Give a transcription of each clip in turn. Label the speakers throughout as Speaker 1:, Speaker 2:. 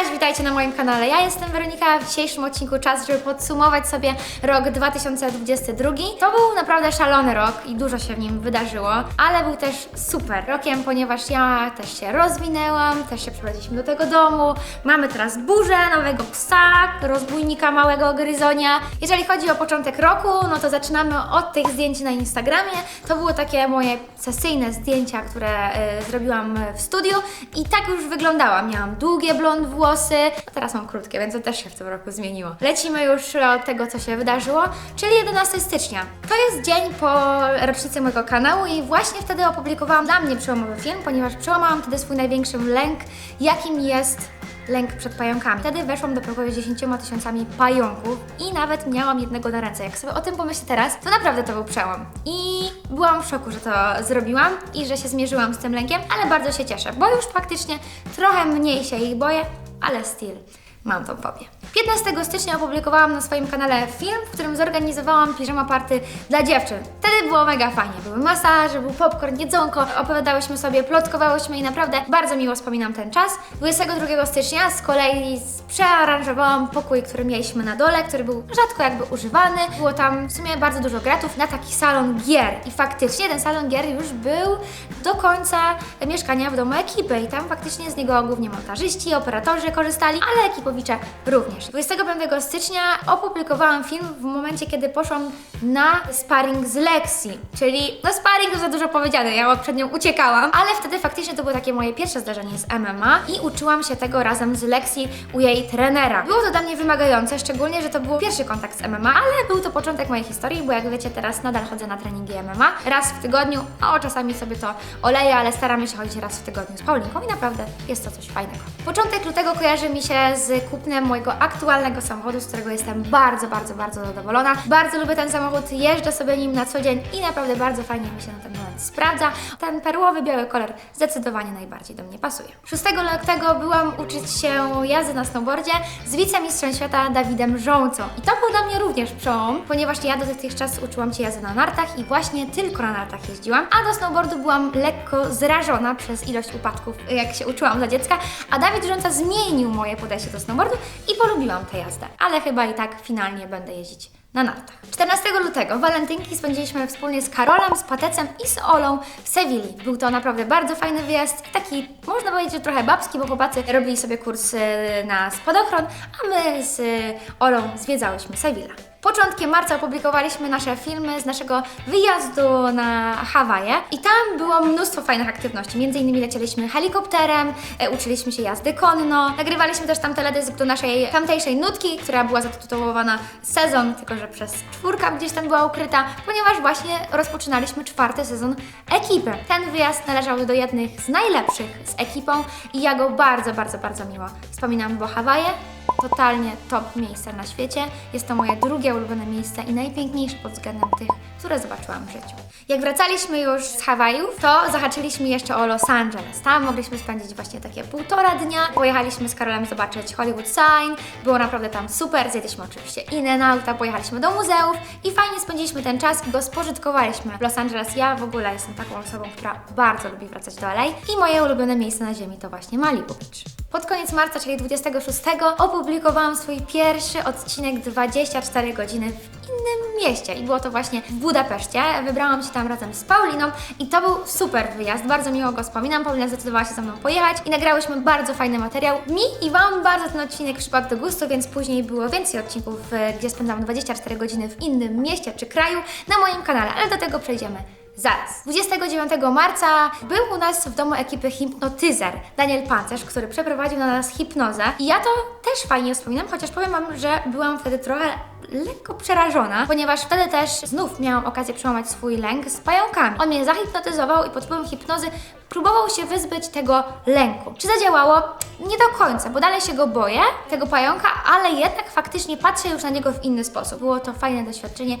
Speaker 1: Cześć, witajcie na moim kanale. Ja jestem Weronika. W dzisiejszym odcinku czas, żeby podsumować sobie rok 2022. To był naprawdę szalony rok i dużo się w nim wydarzyło, ale był też super rokiem, ponieważ ja też się rozwinęłam, też się przeprowadziliśmy do tego domu. Mamy teraz burzę, nowego psa, rozbójnika małego gryzonia. Jeżeli chodzi o początek roku, no to zaczynamy od tych zdjęć na Instagramie. To były takie moje sesyjne zdjęcia, które y, zrobiłam w studiu i tak już wyglądałam. Miałam długie blond włosy, a teraz mam krótkie, więc to też się w tym roku zmieniło. Lecimy już od tego, co się wydarzyło, czyli 11 stycznia. To jest dzień po rocznicy mojego kanału i właśnie wtedy opublikowałam dla mnie przełomowy film, ponieważ przełamałam wtedy swój największy lęk, jakim jest lęk przed pająkami. Wtedy weszłam do pokoju z 10 tysiącami pająków i nawet miałam jednego na ręce. Jak sobie o tym pomyślę teraz, to naprawdę to był przełom. I byłam w szoku, że to zrobiłam i że się zmierzyłam z tym lękiem, ale bardzo się cieszę, bo już faktycznie trochę mniej się ich boję, ale still mam tą fobię. 15 stycznia opublikowałam na swoim kanale film, w którym zorganizowałam piżama party dla dziewczyn. Wtedy było mega fajnie. Były masaże, był popcorn, jedzonko, opowiadałyśmy sobie, plotkowałyśmy i naprawdę bardzo miło wspominam ten czas. 22 stycznia z kolei przearanżowałam pokój, który mieliśmy na dole, który był rzadko jakby używany. Było tam w sumie bardzo dużo gratów na taki salon gier i faktycznie ten salon gier już był do końca mieszkania w domu ekipy i tam faktycznie z niego głównie montażyści, operatorzy korzystali, ale ekipowicze również. 25 stycznia opublikowałam film w momencie, kiedy poszłam na sparring z Lexi, czyli no sparring to za dużo powiedziane, ja przed nią uciekałam, ale wtedy faktycznie to było takie moje pierwsze zdarzenie z MMA i uczyłam się tego razem z Lexi u jej trenera. Było to dla mnie wymagające, szczególnie, że to był pierwszy kontakt z MMA, ale był to początek mojej historii, bo jak wiecie, teraz nadal chodzę na treningi MMA raz w tygodniu, o czasami sobie to oleję, ale staramy się chodzić raz w tygodniu z Paulinką i naprawdę jest to coś fajnego. Początek lutego kojarzy mi się z kupnem mojego aktualnego samochodu, z którego jestem bardzo, bardzo, bardzo zadowolona. Bardzo lubię ten samochód, jeżdżę sobie nim na co dzień i naprawdę bardzo fajnie mi się na ten moment sprawdza. Ten perłowy, biały kolor zdecydowanie najbardziej do mnie pasuje. 6 lutego byłam uczyć się jazdy na snowboardzie z wicemistrzem świata Dawidem Żołcą. I to był dla mnie również przełom, ponieważ ja dotychczas uczyłam się jazdy na nartach i właśnie tylko na nartach jeździłam, a do snowboardu byłam lekko zrażona przez ilość upadków, jak się uczyłam za dziecka, a Dawid Żołca zmienił moje podejście do snowboardu i polubiłam tę jazdę. Ale chyba i tak finalnie będę jeździć na nartach. 14 lutego walentynki spędziliśmy wspólnie z Karolem, z Patecem i z Olą w Sewilli. Był to naprawdę bardzo fajny wyjazd, taki można powiedzieć, że trochę babski, bo chłopacy robili sobie kurs y, na spadochron, a my z Olą zwiedzałyśmy Sewilla. Początkiem marca opublikowaliśmy nasze filmy z naszego wyjazdu na Hawaje i tam było mnóstwo fajnych aktywności. Między innymi lecieliśmy helikopterem, e, uczyliśmy się jazdy konno, nagrywaliśmy też tam teledysk do naszej tamtejszej nutki, która była zatytułowana Sezon, tylko że przez czwórka gdzieś tam była ukryta, ponieważ właśnie rozpoczynaliśmy czwarty sezon ekipy. Ten wyjazd należał do jednych z najlepszych z ekipą i ja go bardzo, bardzo, bardzo miło wspominam, bo Hawaje totalnie top miejsce na świecie. Jest to moje drugie ulubione miejsce i najpiękniejsze pod względem tych, które zobaczyłam w życiu. Jak wracaliśmy już z Hawajów, to zahaczyliśmy jeszcze o Los Angeles. Tam mogliśmy spędzić właśnie takie półtora dnia. Pojechaliśmy z Karolem zobaczyć Hollywood Sign. Było naprawdę tam super. Zjedliśmy oczywiście inne nauta, pojechaliśmy do muzeów i fajnie spędziliśmy ten czas i go spożytkowaliśmy w Los Angeles. Ja w ogóle jestem taką osobą, która bardzo lubi wracać do LA i moje ulubione miejsce na ziemi to właśnie Malibu Beach. Pod koniec marca, czyli 26, opublikowałam swój pierwszy odcinek 24 godziny w innym mieście i było to właśnie w Budapeszcie. Wybrałam się tam razem z Pauliną i to był super wyjazd, bardzo miło go wspominam. Paulina zdecydowała się ze mną pojechać i nagrałyśmy bardzo fajny materiał. Mi i Wam bardzo ten odcinek przypadł do gustu, więc później było więcej odcinków, gdzie spędzam 24 godziny w innym mieście czy kraju na moim kanale, ale do tego przejdziemy Zaraz. 29 marca był u nas w domu ekipy hipnotyzer Daniel Pancerz, który przeprowadził na nas hipnozę. I ja to też fajnie wspominam, chociaż powiem Wam, że byłam wtedy trochę lekko przerażona, ponieważ wtedy też znów miałam okazję przełamać swój lęk z pająkami. On mnie zahipnotyzował i pod wpływem hipnozy próbował się wyzbyć tego lęku. Czy zadziałało? Nie do końca, bo dalej się go boję, tego pająka, ale jednak faktycznie patrzę już na niego w inny sposób. Było to fajne doświadczenie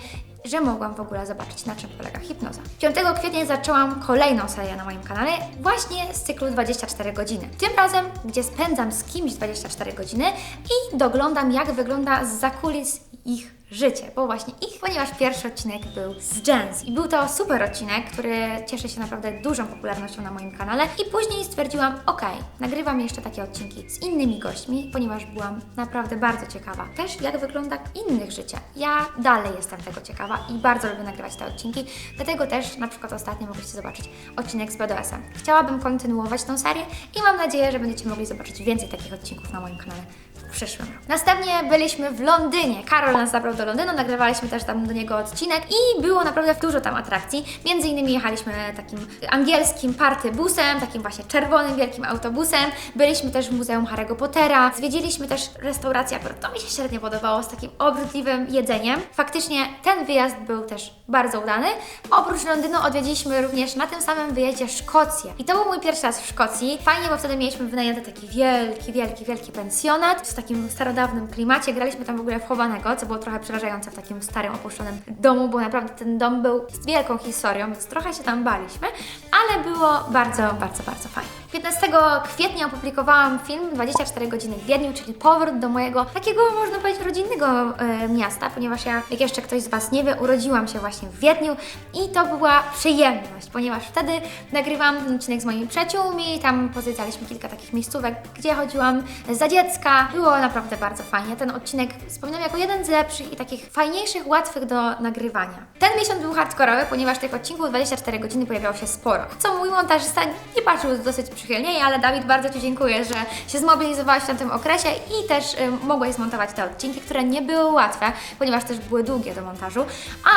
Speaker 1: że mogłam w ogóle zobaczyć, na czym polega hipnoza. 5 kwietnia zaczęłam kolejną serię na moim kanale, właśnie z cyklu 24 godziny. Tym razem, gdzie spędzam z kimś 24 godziny i doglądam, jak wygląda z zakulis ich życie, bo właśnie ich, ponieważ pierwszy odcinek był z Jens i był to super odcinek, który cieszy się naprawdę dużą popularnością na moim kanale i później stwierdziłam, ok, nagrywam jeszcze takie odcinki z innymi gośćmi, ponieważ byłam naprawdę bardzo ciekawa też jak wygląda innych życie. Ja dalej jestem tego ciekawa i bardzo lubię nagrywać te odcinki, dlatego też na przykład ostatnio mogliście zobaczyć odcinek z BDS-em. Chciałabym kontynuować tą serię i mam nadzieję, że będziecie mogli zobaczyć więcej takich odcinków na moim kanale w przyszłym. Następnie byliśmy w Londynie. Karol nas zabrał do Londynu, nagrywaliśmy też tam do niego odcinek i było naprawdę dużo tam atrakcji. Między innymi jechaliśmy takim angielskim partybusem, takim właśnie czerwonym wielkim autobusem. Byliśmy też w Muzeum Harry'ego Pottera. Zwiedziliśmy też restaurację, akurat to mi się średnio podobało, z takim obrzydliwym jedzeniem. Faktycznie ten wyjazd był też bardzo udany. Oprócz Londynu odwiedziliśmy również na tym samym wyjeździe Szkocję. I to był mój pierwszy raz w Szkocji. Fajnie, bo wtedy mieliśmy wynajęty taki wielki, wielki, wielki pensjonat takim starodawnym klimacie. Graliśmy tam w ogóle w chowanego, co było trochę przerażające w takim starym, opuszczonym domu, bo naprawdę ten dom był z wielką historią, więc trochę się tam baliśmy, ale było bardzo, bardzo, bardzo fajnie. 15 kwietnia opublikowałam film 24 godziny w Wiedniu, czyli powrót do mojego takiego, można powiedzieć, rodzinnego e, miasta, ponieważ ja, jak jeszcze ktoś z Was nie wie, urodziłam się właśnie w Wiedniu i to była przyjemność, ponieważ wtedy nagrywałam ten odcinek z moimi przyjaciółmi, tam pozycjaliśmy kilka takich miejscówek, gdzie chodziłam za dziecka. Było naprawdę bardzo fajnie. Ten odcinek wspominam jako jeden z lepszych i takich fajniejszych, łatwych do nagrywania. Ten miesiąc był hardkorowy, ponieważ tych odcinków 24 godziny pojawiało się sporo, co mój montażysta nie patrzył dosyć przychylnie, ale Dawid, bardzo Ci dziękuję, że się zmobilizowałeś w tym okresie i też y, mogłeś zmontować te odcinki, które nie były łatwe, ponieważ też były długie do montażu.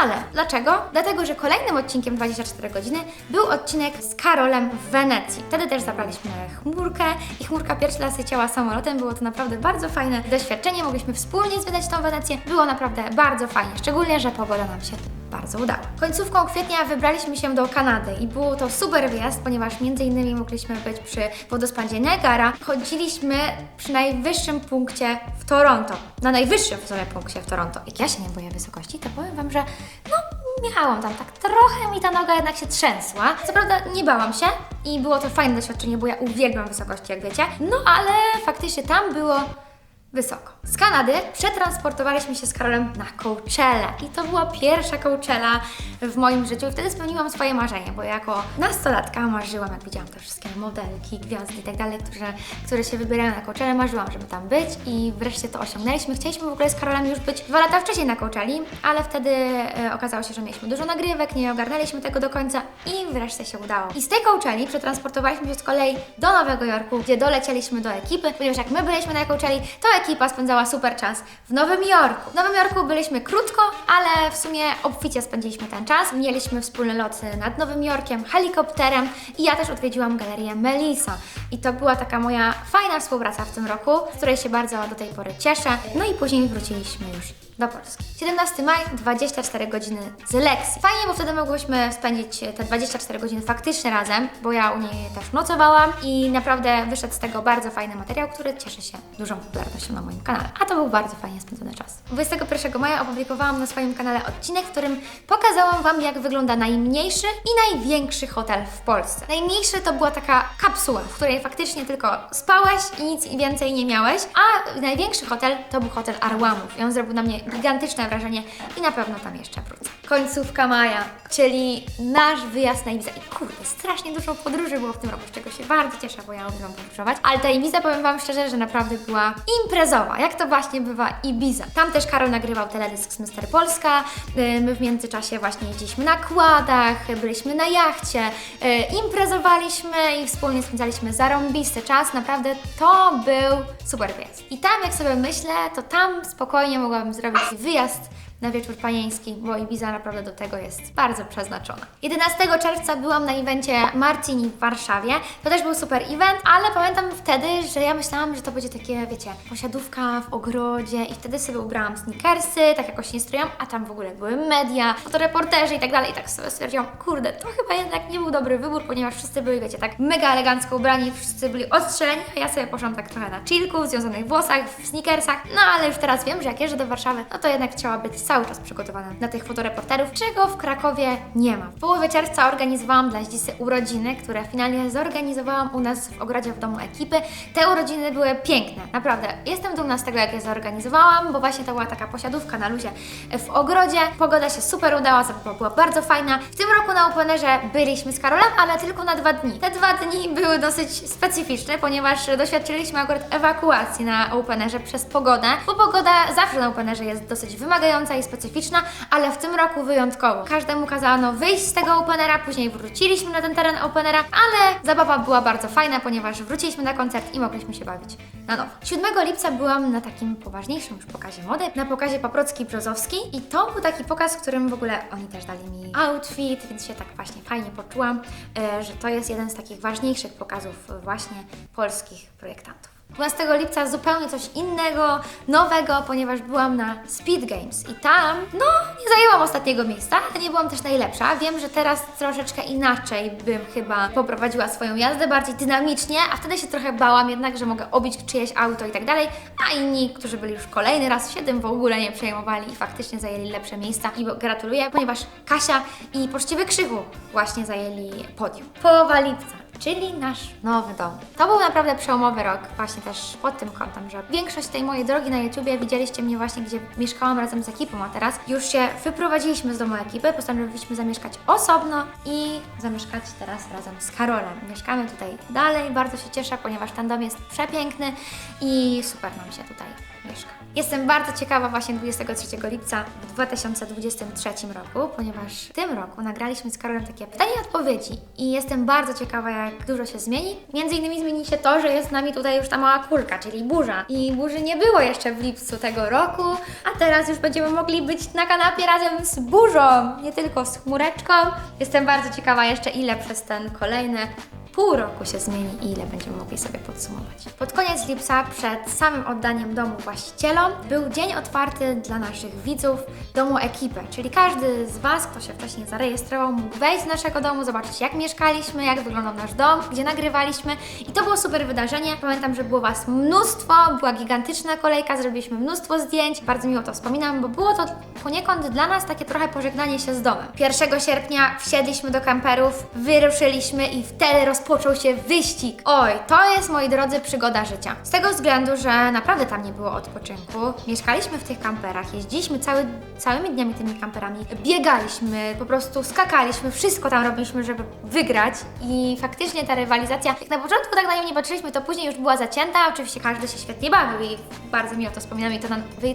Speaker 1: Ale dlaczego? Dlatego, że kolejnym odcinkiem 24 godziny był odcinek z Karolem w Wenecji. Wtedy też zabraliśmy chmurkę i chmurka pierwszy raz leciała samolotem. Było to naprawdę bardzo fajne doświadczenie. Mogliśmy wspólnie zwiedzać tą Wenecję. Było naprawdę bardzo fajnie, szczególnie, że pogoda nam się bardzo udała. Końcówką kwietnia wybraliśmy się do Kanady i był to super wyjazd, ponieważ między innymi mogliśmy być przy wodospadzie Niagara. Chodziliśmy przy najwyższym punkcie w Toronto. Na najwyższym w sumie punkcie w Toronto. Jak ja się nie boję wysokości, to powiem Wam, że no Miałam tam tak trochę mi ta noga jednak się trzęsła. Co prawda nie bałam się i było to fajne doświadczenie, bo ja uwielbiam wysokości, jak wiecie. No ale faktycznie tam było wysoko. Z Kanady przetransportowaliśmy się z Karolem na Coachella i to była pierwsza Coachella w moim życiu i wtedy spełniłam swoje marzenie, bo jako nastolatka marzyłam, jak widziałam te wszystkie modelki, gwiazdy i tak dalej, które, które się wybierają na Coachella, marzyłam, żeby tam być i wreszcie to osiągnęliśmy. Chcieliśmy w ogóle z Karolem już być dwa lata wcześniej na Coachelli, ale wtedy e, okazało się, że mieliśmy dużo nagrywek, nie ogarnęliśmy tego do końca i wreszcie się udało. I z tej Coachelli przetransportowaliśmy się z kolei do Nowego Jorku, gdzie dolecieliśmy do ekipy, ponieważ jak my byliśmy na Coachelli, to ekipa spędzała super czas w Nowym Jorku. W Nowym Jorku byliśmy krótko, ale w sumie obficie spędziliśmy ten czas. Mieliśmy wspólny lot nad Nowym Jorkiem, helikopterem i ja też odwiedziłam galerię Melissa. I to była taka moja fajna współpraca w tym roku, z której się bardzo do tej pory cieszę. No i później wróciliśmy już do Polski. 17 maj, 24 godziny z lekcji. Fajnie, bo wtedy mogłyśmy spędzić te 24 godziny faktycznie razem, bo ja u niej też nocowałam i naprawdę wyszedł z tego bardzo fajny materiał, który cieszy się dużą popularnością na moim kanale. A to był bardzo fajnie spędzony czas. 21 maja opublikowałam na swoim kanale odcinek, w którym pokazałam Wam, jak wygląda najmniejszy i największy hotel w Polsce. Najmniejszy to była taka kapsuła, w której faktycznie tylko spałeś i nic więcej nie miałeś, a największy hotel to był hotel Arłamów i on zrobił na mnie gigantyczne wrażenie i na pewno tam jeszcze wrócę. Końcówka maja, czyli nasz wyjazd na Ibizę. I kurde, strasznie dużo podróży było w tym roku, z czego się bardzo cieszę, bo ja uwielbiam podróżować. Ale ta Ibiza, powiem Wam szczerze, że naprawdę była imprezowa, jak to właśnie bywa Ibiza. Tam też Karol nagrywał teledysk z Mister Polska, Yy, my w międzyczasie właśnie jeździliśmy na kładach, byliśmy na jachcie, yy, imprezowaliśmy i wspólnie spędzaliśmy zarąbisty czas. Naprawdę to był super wyjazd. I tam, jak sobie myślę, to tam spokojnie mogłabym zrobić wyjazd na wieczór panieński, bo Ibiza naprawdę do tego jest bardzo przeznaczona. 11 czerwca byłam na evencie Marcini w Warszawie. To też był super event, ale pamiętam wtedy, że ja myślałam, że to będzie takie, wiecie, posiadówka w ogrodzie i wtedy sobie ubrałam sneakersy, tak jakoś nie strojłam, a tam w ogóle były media, fotoreporterzy i tak dalej. I tak sobie stwierdziłam, kurde, to chyba jednak nie był dobry wybór, ponieważ wszyscy byli, wiecie, tak mega elegancko ubrani, wszyscy byli ostrzeleni, a ja sobie poszłam tak trochę na chillku, w związanych włosach, w sneakersach. No ale już teraz wiem, że jak jeżdżę do Warszawy, no to jednak chciała być cały czas przygotowana na tych fotoreporterów, czego w Krakowie nie ma. W połowie czerwca organizowałam dla Zdzisy urodziny, które finalnie zorganizowałam u nas w ogrodzie w domu ekipy. Te urodziny były piękne, naprawdę. Jestem dumna z tego, jak je zorganizowałam, bo właśnie to była taka posiadówka na luzie w ogrodzie. Pogoda się super udała, zabawa była bardzo fajna. W tym roku na Openerze byliśmy z Karolem, ale tylko na dwa dni. Te dwa dni były dosyć specyficzne, ponieważ doświadczyliśmy akurat ewakuacji na Openerze przez pogodę, bo pogoda zawsze na Openerze jest dosyć wymagająca i specyficzna, ale w tym roku wyjątkowo. Każdemu kazano wyjść z tego Openera, później wróciliśmy na ten teren Openera, ale zabawa była bardzo fajna, ponieważ wróciliśmy na koncert i mogliśmy się bawić na nowo. 7 lipca byłam na takim poważniejszym już pokazie mody, na pokazie Paprocki-Brzozowski i to był taki pokaz, w którym w ogóle oni też dali mi outfit, więc się tak właśnie fajnie poczułam, e, że to jest jeden z takich ważniejszych pokazów właśnie polskich projektantów. 12 lipca zupełnie coś innego, nowego, ponieważ byłam na Speed Games i tam, no, nie zajęłam ostatniego miejsca, ale nie byłam też najlepsza. Wiem, że teraz troszeczkę inaczej bym chyba poprowadziła swoją jazdę, bardziej dynamicznie, a wtedy się trochę bałam jednak, że mogę obić czyjeś auto i tak dalej, a inni, którzy byli już kolejny raz, się tym w ogóle nie przejmowali i faktycznie zajęli lepsze miejsca. I gratuluję, ponieważ Kasia i Poczciwy Krzychu właśnie zajęli podium. Połowa lipca czyli nasz nowy dom. To był naprawdę przełomowy rok, właśnie też pod tym kątem, że większość tej mojej drogi na YouTubie widzieliście mnie właśnie, gdzie mieszkałam razem z ekipą, a teraz już się wyprowadziliśmy z domu ekipy, postanowiliśmy zamieszkać osobno i zamieszkać teraz razem z Karolem. Mieszkamy tutaj dalej, bardzo się cieszę, ponieważ ten dom jest przepiękny i super nam się tutaj mieszka. Jestem bardzo ciekawa właśnie 23 lipca w 2023 roku, ponieważ w tym roku nagraliśmy z Karolem takie pytanie i odpowiedzi i jestem bardzo ciekawa, jak dużo się zmieni. Między innymi zmieni się to, że jest z nami tutaj już ta mała kulka, czyli burza. I burzy nie było jeszcze w lipcu tego roku, a teraz już będziemy mogli być na kanapie razem z burzą, nie tylko z chmureczką. Jestem bardzo ciekawa jeszcze, ile przez ten kolejny pół roku się zmieni i ile będziemy mogli sobie podsumować. Pod koniec lipca, przed samym oddaniem domu właścicielom, był dzień otwarty dla naszych widzów domu ekipy, czyli każdy z Was, kto się wcześniej zarejestrował, mógł wejść do naszego domu, zobaczyć jak mieszkaliśmy, jak wyglądał nasz dom, gdzie nagrywaliśmy i to było super wydarzenie. Pamiętam, że było Was mnóstwo, była gigantyczna kolejka, zrobiliśmy mnóstwo zdjęć, bardzo miło to wspominam, bo było to poniekąd dla nas takie trochę pożegnanie się z domem. 1 sierpnia wsiedliśmy do kamperów, wyruszyliśmy i wtedy rozpoczął się wyścig. Oj, to jest, moi drodzy, przygoda życia. Z tego względu, że naprawdę tam nie było odpoczynku. Mieszkaliśmy w tych kamperach, jeździliśmy cały, całymi dniami tymi kamperami, biegaliśmy, po prostu skakaliśmy, wszystko tam robiliśmy, żeby wygrać i faktycznie ta rywalizacja, jak na początku tak na nią nie patrzyliśmy, to później już była zacięta, oczywiście każdy się świetnie bawił i bardzo mi o to wspominam i to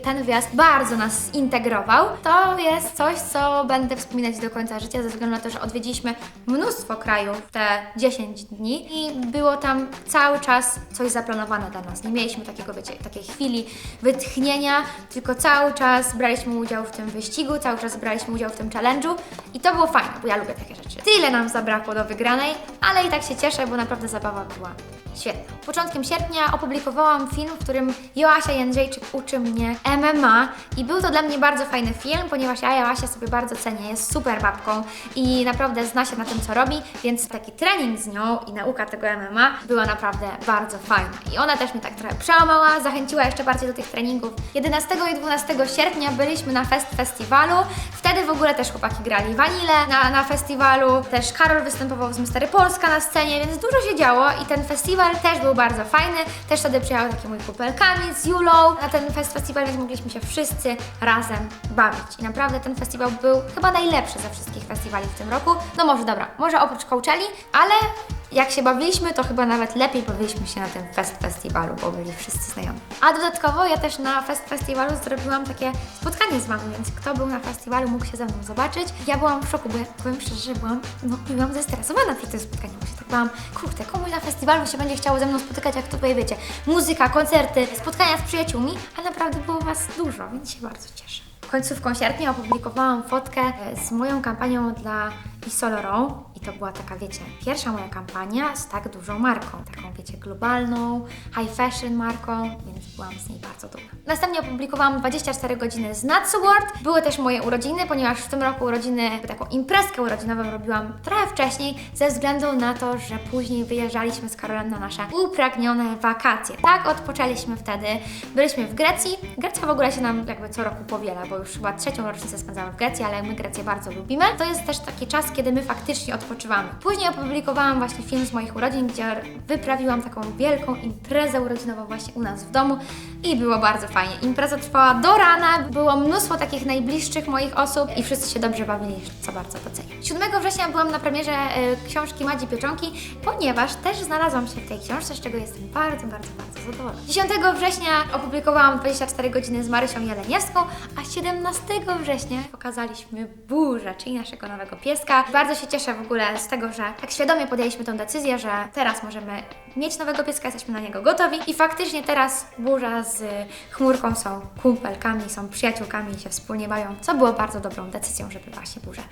Speaker 1: ten, wyjazd bardzo nas integrował. To jest coś, co będę wspominać do końca życia, ze względu na to, że odwiedziliśmy mnóstwo krajów te 10 dni i było tam cały czas coś zaplanowane dla nas. Nie mieliśmy takiego, wiecie, takiej chwili wytchnienia, tylko cały czas braliśmy udział w tym wyścigu, cały czas braliśmy udział w tym challenge'u i to było fajne, bo ja lubię takie rzeczy. Tyle nam zabrakło do wygranej, ale i tak się cieszę, bo naprawdę zabawa była świetna. Początkiem sierpnia opublikowałam film, w którym Joasia Jędrzejczyk uczy mnie MMA i był to dla mnie bardzo fajny film, ponieważ ja Joasia sobie bardzo cenię, jest super babką i naprawdę zna się na tym, co robi, więc taki trening z nią i nauka tego MMA była naprawdę bardzo fajna. I ona też mnie tak trochę przełamała, zachęciła jeszcze bardziej do tych treningów. 11 i 12 sierpnia byliśmy na Fest Festiwalu, wtedy w ogóle też chłopaki grali Vanille na, na festiwalu, też Karol występował z Mystery Polska na scenie, więc dużo się działo i ten festiwal też był bardzo fajny. Też wtedy przyjechał mój kupelkami z Julą na ten fest festiwal, więc mogliśmy się wszyscy razem bawić. I naprawdę ten festiwal był chyba najlepszy ze wszystkich festiwali w tym roku. No może dobra, może oprócz Coachelli, ale jak się bawiliśmy, to chyba nawet lepiej bawiliśmy się na tym Fest Festiwalu, bo byli wszyscy znajomi. A dodatkowo ja też na Fest Festiwalu zrobiłam takie spotkanie z Wami, więc kto był na festiwalu mógł się ze mną zobaczyć. Ja byłam w szoku, bo ja powiem szczerze, że byłam, no, byłam zestresowana przed tym spotkaniem, bo się tak bałam, kurde, komuś na festiwalu się będzie chciało ze mną spotykać, jak tutaj wiecie, muzyka, koncerty, spotkania z przyjaciółmi, a naprawdę było Was dużo, więc się bardzo cieszę. Końcówką sierpnia opublikowałam fotkę e, z moją kampanią dla Isolorą to była taka, wiecie, pierwsza moja kampania z tak dużą marką. Taką, wiecie, globalną, high fashion marką, więc byłam z niej bardzo dumna. Następnie opublikowałam 24 godziny z Natsu World. Były też moje urodziny, ponieważ w tym roku urodziny, taką imprezkę urodzinową robiłam trochę wcześniej, ze względu na to, że później wyjeżdżaliśmy z Karolem na nasze upragnione wakacje. Tak odpoczęliśmy wtedy. Byliśmy w Grecji. Grecja w ogóle się nam jakby co roku powiela, bo już chyba trzecią rocznicę spędzamy w Grecji, ale my Grecję bardzo lubimy. To jest też taki czas, kiedy my faktycznie odpoczywamy. Później opublikowałam właśnie film z moich urodzin, gdzie wyprawiłam taką wielką imprezę urodzinową właśnie u nas w domu i było bardzo fajnie. Impreza trwała do rana, było mnóstwo takich najbliższych moich osób i wszyscy się dobrze bawili, co bardzo doceniam. 7 września byłam na premierze e, książki Madzi Pieczonki, ponieważ też znalazłam się w tej książce, z czego jestem bardzo, bardzo, bardzo zadowolona. 10 września opublikowałam 24 godziny z Marysią Jeleniewską, a 17 września pokazaliśmy Burzę, czyli naszego nowego pieska. Bardzo się cieszę w ogóle z tego, że tak świadomie podjęliśmy tę decyzję, że teraz możemy mieć nowego pieska, jesteśmy na niego gotowi i faktycznie teraz Burza z Chmurką są kumpelkami, są przyjaciółkami i się wspólnie bawią, co było bardzo dobrą decyzją, żeby właśnie Burzę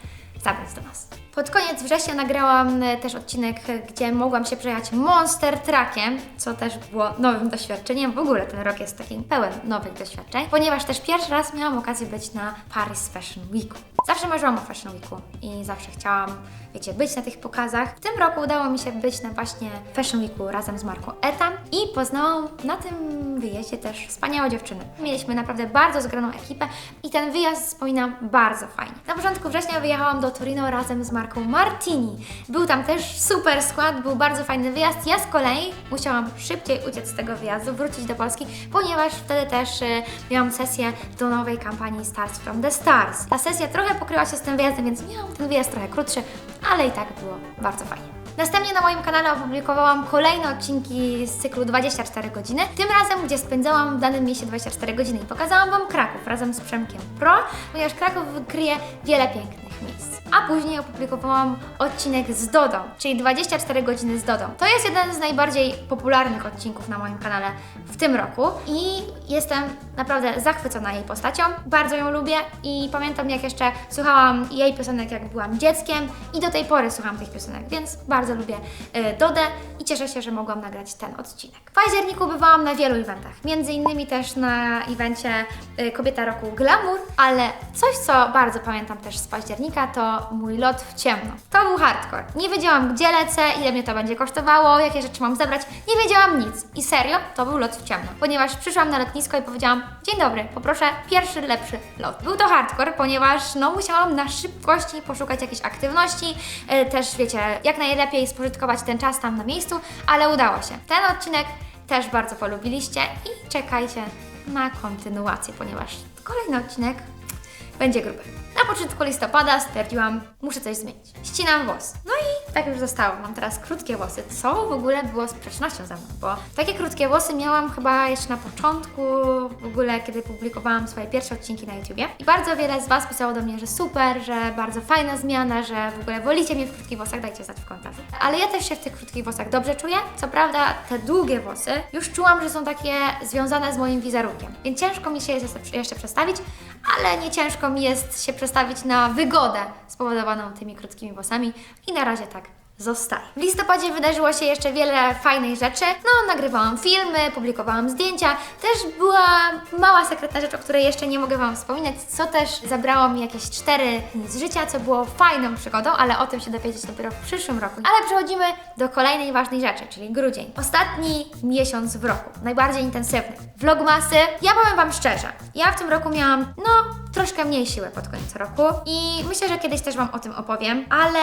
Speaker 1: zabrać do nas. Pod koniec września nagrałam e, też odcinek, gdzie mogłam się przejechać Monster Truckiem, co też było nowym doświadczeniem. W ogóle ten rok jest taki pełen nowych doświadczeń, ponieważ też pierwszy raz miałam okazję być na Paris Fashion Weeku. Zawsze marzyłam o Fashion Weeku i zawsze chciałam, wiecie, być na tych pokazach. W tym roku udało mi się być na właśnie Fashion Weeku razem z Marką Etam i poznałam na tym wyjeździe też wspaniałe dziewczyny. Mieliśmy naprawdę bardzo zgraną ekipę i ten wyjazd wspominam bardzo fajnie. Na początku września wyjechałam do Torino razem z Marką Martini. Był tam też super skład, był bardzo fajny wyjazd. Ja z kolei musiałam szybciej uciec z tego wyjazdu, wrócić do Polski, ponieważ wtedy też y, miałam sesję do nowej kampanii Stars from the Stars. Ta sesja trochę pokryła się z tym wyjazdem, więc miałam ten wyjazd trochę krótszy, ale i tak było bardzo fajnie. Następnie na moim kanale opublikowałam kolejne odcinki z cyklu 24 godziny, tym razem, gdzie spędzałam w danym mieście 24 godziny i pokazałam Wam Kraków razem z Przemkiem Pro, ponieważ Kraków kryje wiele pięknych miejsc. A później opublikowałam odcinek z Dodą, czyli 24 godziny z Dodą. To jest jeden z najbardziej popularnych odcinków na moim kanale w tym roku i jestem naprawdę zachwycona jej postacią. Bardzo ją lubię i pamiętam jak jeszcze słuchałam jej piosenek jak byłam dzieckiem i do tej pory słucham tych piosenek, więc bardzo lubię y, Dodę i cieszę się, że mogłam nagrać ten odcinek. W październiku bywałam na wielu eventach, między innymi też na evencie y, Kobieta Roku Glamour, ale coś co bardzo pamiętam też z października to mój lot w ciemno. To był hardcore. Nie wiedziałam gdzie lecę, ile mnie to będzie kosztowało, jakie rzeczy mam zabrać, nie wiedziałam nic. I serio, to był lot w ciemno, ponieważ przyszłam na lotnisko i powiedziałam Dzień dobry, poproszę pierwszy, lepszy lot. Był to hardcore, ponieważ no musiałam na szybkości poszukać jakiejś aktywności, e, też wiecie, jak najlepiej spożytkować ten czas tam na miejscu, ale udało się. Ten odcinek też bardzo polubiliście i czekajcie na kontynuację, ponieważ kolejny odcinek będzie gruby. Na początku listopada stwierdziłam, muszę coś zmienić. Ścinam włos. No i tak już zostało. Mam teraz krótkie włosy, co w ogóle było sprzecznością ze mną, bo takie krótkie włosy miałam chyba jeszcze na początku, w ogóle kiedy publikowałam swoje pierwsze odcinki na YouTubie. I bardzo wiele z Was pisało do mnie, że super, że bardzo fajna zmiana, że w ogóle wolicie mnie w krótkich włosach, dajcie znać w komentarzu. Ale ja też się w tych krótkich włosach dobrze czuję. Co prawda te długie włosy już czułam, że są takie związane z moim wizerunkiem, więc ciężko mi się jest jeszcze przestawić, ale nie ciężko mi jest się przestawić na wygodę spowodowaną tymi krótkimi włosami. I na razie tak zostaje. W listopadzie wydarzyło się jeszcze wiele fajnych rzeczy. No, nagrywałam filmy, publikowałam zdjęcia. Też była mała sekretna rzecz, o której jeszcze nie mogę Wam wspominać, co też zabrało mi jakieś 4 dni z życia, co było fajną przygodą, ale o tym się dowiedzieć dopiero w przyszłym roku. Ale przechodzimy do kolejnej ważnej rzeczy, czyli grudzień. Ostatni miesiąc w roku, najbardziej intensywny. Vlogmasy, ja powiem Wam szczerze, ja w tym roku miałam, no, troszkę mniej siły pod koniec roku i myślę, że kiedyś też Wam o tym opowiem, ale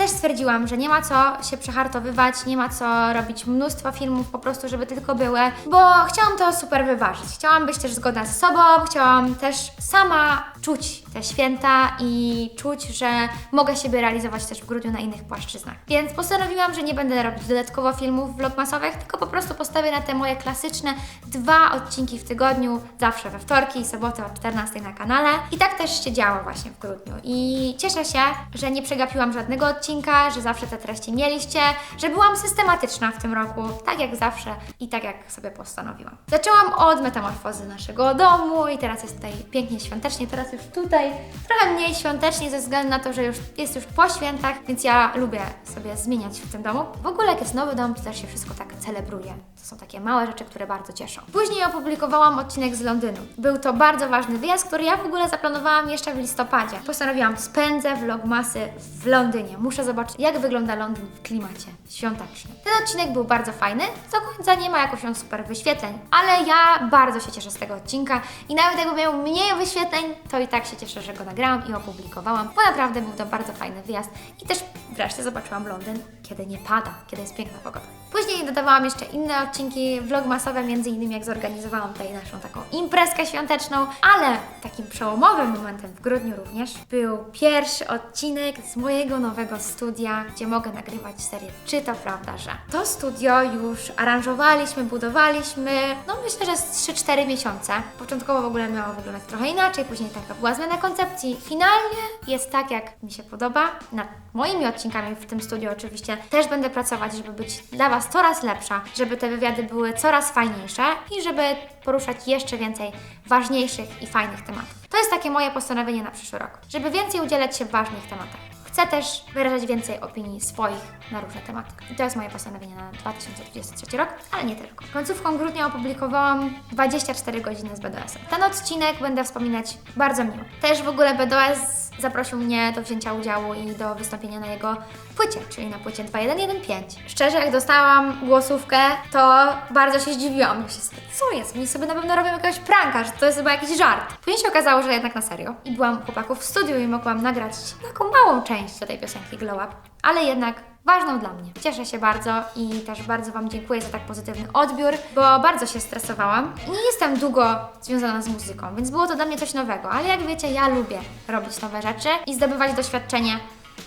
Speaker 1: też stwierdziłam, że nie ma co się przehartowywać, nie ma co robić mnóstwo filmów po prostu, żeby tylko były, bo chciałam to super wyważyć. Chciałam być też zgodna ze sobą, chciałam też sama czuć te święta i czuć, że mogę siebie realizować też w grudniu na innych płaszczyznach. Więc postanowiłam, że nie będę robić dodatkowo filmów vlogmasowych, tylko po prostu postawię na te moje klasyczne dwa odcinki w tygodniu, zawsze we wtorki i soboty o 14 na kanale. I tak też się działo właśnie w grudniu. I cieszę się, że nie przegapiłam żadnego odcinka, że zawsze te treści mieliście, że byłam systematyczna w tym roku, tak jak zawsze i tak jak sobie postanowiłam. Zaczęłam od metamorfozy naszego domu i teraz jest tutaj pięknie świątecznie, teraz już tutaj trochę mniej świątecznie ze względu na to, że już jest już po świętach, więc ja lubię sobie zmieniać w tym domu. W ogóle jak jest nowy dom, to też się wszystko tak celebruje. To są takie małe rzeczy, które bardzo cieszą. Później opublikowałam odcinek z Londynu. Był to bardzo ważny wyjazd, który ja w ogóle zaplanowałam jeszcze w listopadzie. Postanowiłam, spędzę vlogmasy w Londynie. Muszę zobaczyć, jak wygląda Londyn w klimacie świątecznym. Ten odcinek był bardzo fajny, do końca nie ma jakoś on super wyświetleń, ale ja bardzo się cieszę z tego odcinka i nawet jakby miał mniej wyświetleń, to i tak się cieszę, że go nagrałam i opublikowałam, bo naprawdę był to bardzo fajny wyjazd i też wreszcie zobaczyłam Londyn, kiedy nie pada, kiedy jest piękna pogoda. Później dodawałam jeszcze inne odcinki vlogmasowe, między innymi jak zorganizowałam tutaj naszą taką imprezkę świąteczną, ale takim przełomowym momentem w grudniu również był pierwszy odcinek z mojego nowego studia, gdzie mogę nagrywać serię Czy to prawda, że? To studio już aranżowaliśmy, budowaliśmy, no myślę, że z 3-4 miesiące. Początkowo w ogóle miało wyglądać trochę inaczej, później taka była zmiana koncepcji. Finalnie jest tak, jak mi się podoba. Nad moimi odcinkami w tym studiu oczywiście też będę pracować, żeby być dla Was coraz lepsza, żeby te wywiady były coraz fajniejsze i żeby poruszać jeszcze więcej ważniejszych i fajnych tematów. To jest takie moje postanowienie na przyszły rok, żeby więcej udzielać się w ważnych tematach. Chcę też wyrażać więcej opinii swoich na różne tematy. I to jest moje postanowienie na 2023 rok, ale nie tylko. Końcówką grudnia opublikowałam 24 godziny z BDS-em. Ten odcinek będę wspominać bardzo miło. Też w ogóle BDS zaprosił mnie do wzięcia udziału i do wystąpienia na jego płycie, czyli na płycie 2115. Szczerze, jak dostałam głosówkę, to bardzo się zdziwiłam. Myślę co jest? Oni sobie na pewno robią jakiegoś pranka, że to jest chyba jakiś żart. Później się okazało, że jednak na serio. I byłam u chłopaków w studiu i mogłam nagrać taką małą część do tej piosenki Glow Up, ale jednak ważną dla mnie. Cieszę się bardzo i też bardzo Wam dziękuję za tak pozytywny odbiór, bo bardzo się stresowałam. I nie jestem długo związana z muzyką, więc było to dla mnie coś nowego, ale jak wiecie, ja lubię robić nowe rzeczy i zdobywać doświadczenie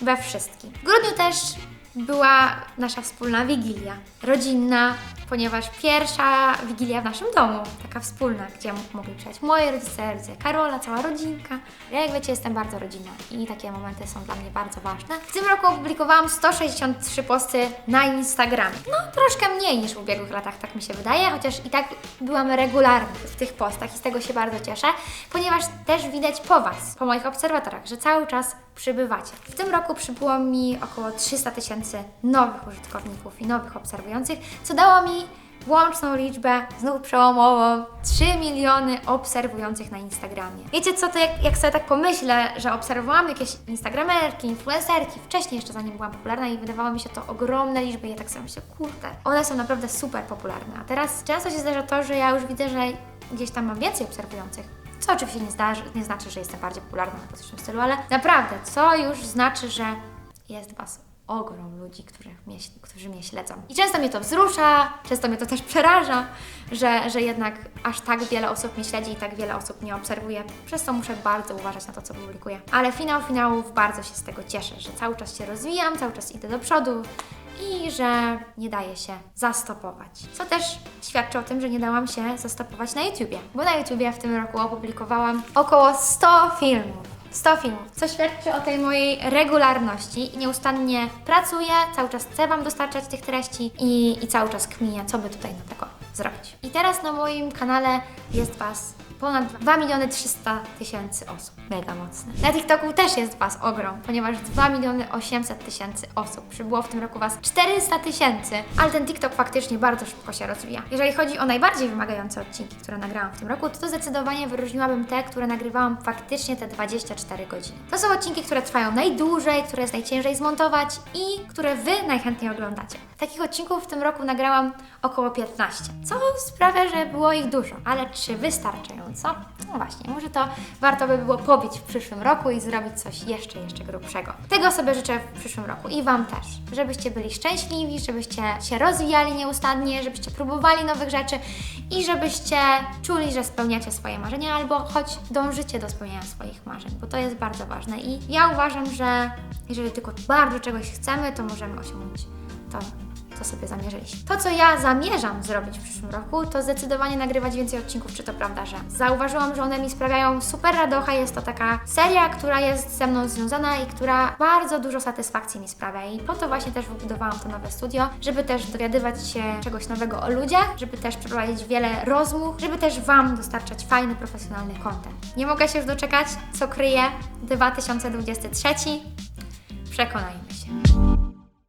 Speaker 1: we wszystkim. W grudniu też była nasza wspólna wigilia, rodzinna, ponieważ pierwsza wigilia w naszym domu, taka wspólna, gdzie mogli przyjechać moi rodzice, rodzice Karola, cała rodzinka. Ja jak wiecie jestem bardzo rodzinna i takie momenty są dla mnie bardzo ważne. W tym roku opublikowałam 163 posty na Instagramie. No troszkę mniej niż w ubiegłych latach, tak mi się wydaje, chociaż i tak byłam regularna w tych postach i z tego się bardzo cieszę, ponieważ też widać po Was, po moich obserwatorach, że cały czas przybywacie. W tym roku przybyło mi około 300 tysięcy nowych użytkowników i nowych obserwujących, co dało mi łączną liczbę, znów przełomową, 3 miliony obserwujących na Instagramie. Wiecie co, to jak, jak sobie tak pomyślę, że obserwowałam jakieś instagramerki, influencerki, wcześniej jeszcze zanim byłam popularna i wydawało mi się to ogromne liczby, i ja tak sobie myślę, kurde, one są naprawdę super popularne. A teraz często się zdarza to, że ja już widzę, że gdzieś tam mam więcej obserwujących. Co oczywiście nie, zdarzy, nie znaczy, że jestem bardziej popularna coś w tym stylu, ale naprawdę, co już znaczy, że jest Was ogrom ludzi, których mnie, którzy mnie śledzą. I często mnie to wzrusza, często mnie to też przeraża, że, że jednak aż tak wiele osób mnie śledzi i tak wiele osób mnie obserwuje. Przez to muszę bardzo uważać na to, co publikuję. Ale finał finałów bardzo się z tego cieszę, że cały czas się rozwijam, cały czas idę do przodu i że nie daje się zastopować. Co też świadczy o tym, że nie dałam się zastopować na YouTubie, bo na YouTubie w tym roku opublikowałam około 100 filmów. 100 filmów, co świadczy o tej mojej regularności nieustannie pracuję, cały czas chcę Wam dostarczać tych treści i, i cały czas kminię, co by tutaj na tego zrobić. I teraz na moim kanale jest Was ponad 2 miliony 300 tysięcy osób. Mega mocne. Na TikToku też jest Was ogrom, ponieważ 2 miliony 800 tysięcy osób. Przybyło w tym roku Was 400 tysięcy, ale ten TikTok faktycznie bardzo szybko się rozwija. Jeżeli chodzi o najbardziej wymagające odcinki, które nagrałam w tym roku, to, to zdecydowanie wyróżniłabym te, które nagrywałam faktycznie te 24 godziny. To są odcinki, które trwają najdłużej, które jest najciężej zmontować i które Wy najchętniej oglądacie. Takich odcinków w tym roku nagrałam około 15, co sprawia, że było ich dużo, ale czy wystarczająco? No właśnie, może to warto by było pobić w przyszłym roku i zrobić coś jeszcze, jeszcze grubszego. Tego sobie życzę w przyszłym roku i Wam też, żebyście byli szczęśliwi, żebyście się rozwijali nieustannie, żebyście próbowali nowych rzeczy i żebyście czuli, że spełniacie swoje marzenia albo choć dążycie do spełniania swoich marzeń, bo to jest bardzo ważne i ja uważam, że jeżeli tylko bardzo czegoś chcemy, to możemy osiągnąć to co sobie zamierzyliście. To, co ja zamierzam zrobić w przyszłym roku, to zdecydowanie nagrywać więcej odcinków, czy to prawda, że zauważyłam, że one mi sprawiają super radocha. Jest to taka seria, która jest ze mną związana i która bardzo dużo satysfakcji mi sprawia. I po to właśnie też wybudowałam to nowe studio, żeby też dowiadywać się czegoś nowego o ludziach, żeby też przeprowadzić wiele rozmów, żeby też Wam dostarczać fajny, profesjonalny content. Nie mogę się już doczekać, co kryje 2023. Przekonajmy się.